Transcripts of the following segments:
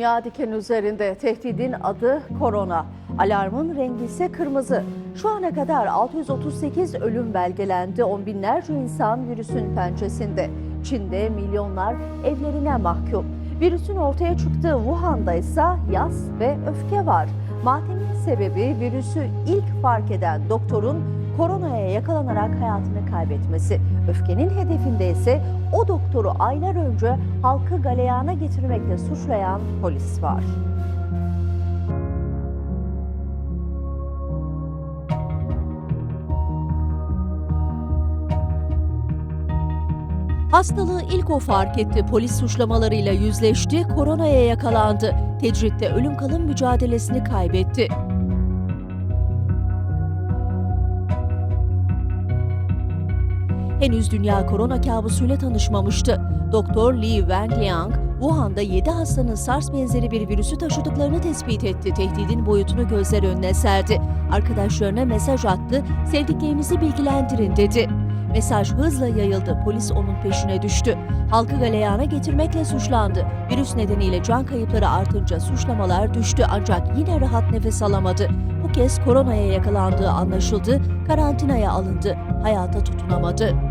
dünya diken üzerinde. Tehdidin adı korona. Alarmın rengi ise kırmızı. Şu ana kadar 638 ölüm belgelendi. On binlerce insan virüsün pençesinde. Çin'de milyonlar evlerine mahkum. Virüsün ortaya çıktığı Wuhan'da ise yas ve öfke var. Matemin sebebi virüsü ilk fark eden doktorun koronaya yakalanarak hayatını kaybetmesi. Öfkenin hedefinde ise o doktoru aylar önce halkı galeyana getirmekle suçlayan polis var. Hastalığı ilk o fark etti. Polis suçlamalarıyla yüzleşti, koronaya yakalandı. Tecritte ölüm kalım mücadelesini kaybetti. Henüz dünya korona kabusuyla tanışmamıştı. Doktor Li Wenliang, Wuhan'da 7 hastanın SARS benzeri bir virüsü taşıdıklarını tespit etti. Tehdidin boyutunu gözler önüne serdi. Arkadaşlarına mesaj attı, sevdiklerinizi bilgilendirin dedi. Mesaj hızla yayıldı, polis onun peşine düştü. Halkı galeyana getirmekle suçlandı. Virüs nedeniyle can kayıpları artınca suçlamalar düştü ancak yine rahat nefes alamadı. Bu kez koronaya yakalandığı anlaşıldı, karantinaya alındı, hayata tutunamadı.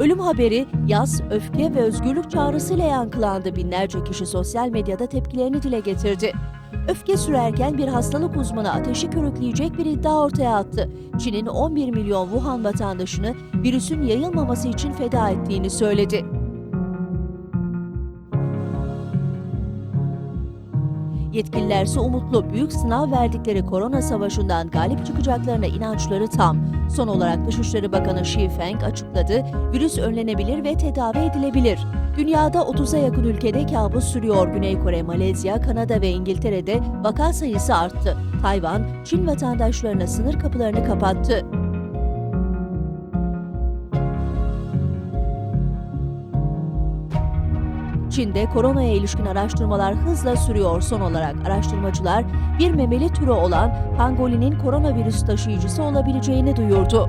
Ölüm haberi yaz, öfke ve özgürlük çağrısıyla yankılandı. Binlerce kişi sosyal medyada tepkilerini dile getirdi. Öfke sürerken bir hastalık uzmanı ateşi körükleyecek bir iddia ortaya attı. Çin'in 11 milyon Wuhan vatandaşını virüsün yayılmaması için feda ettiğini söyledi. Yetkililer ise umutlu büyük sınav verdikleri korona savaşından galip çıkacaklarına inançları tam. Son olarak Dışişleri Bakanı Xi Feng açıkladı, virüs önlenebilir ve tedavi edilebilir. Dünyada 30'a yakın ülkede kabus sürüyor. Güney Kore, Malezya, Kanada ve İngiltere'de vaka sayısı arttı. Tayvan, Çin vatandaşlarına sınır kapılarını kapattı. Çin'de koronaya ilişkin araştırmalar hızla sürüyor. Son olarak araştırmacılar bir memeli türü olan pangolinin koronavirüs taşıyıcısı olabileceğini duyurdu.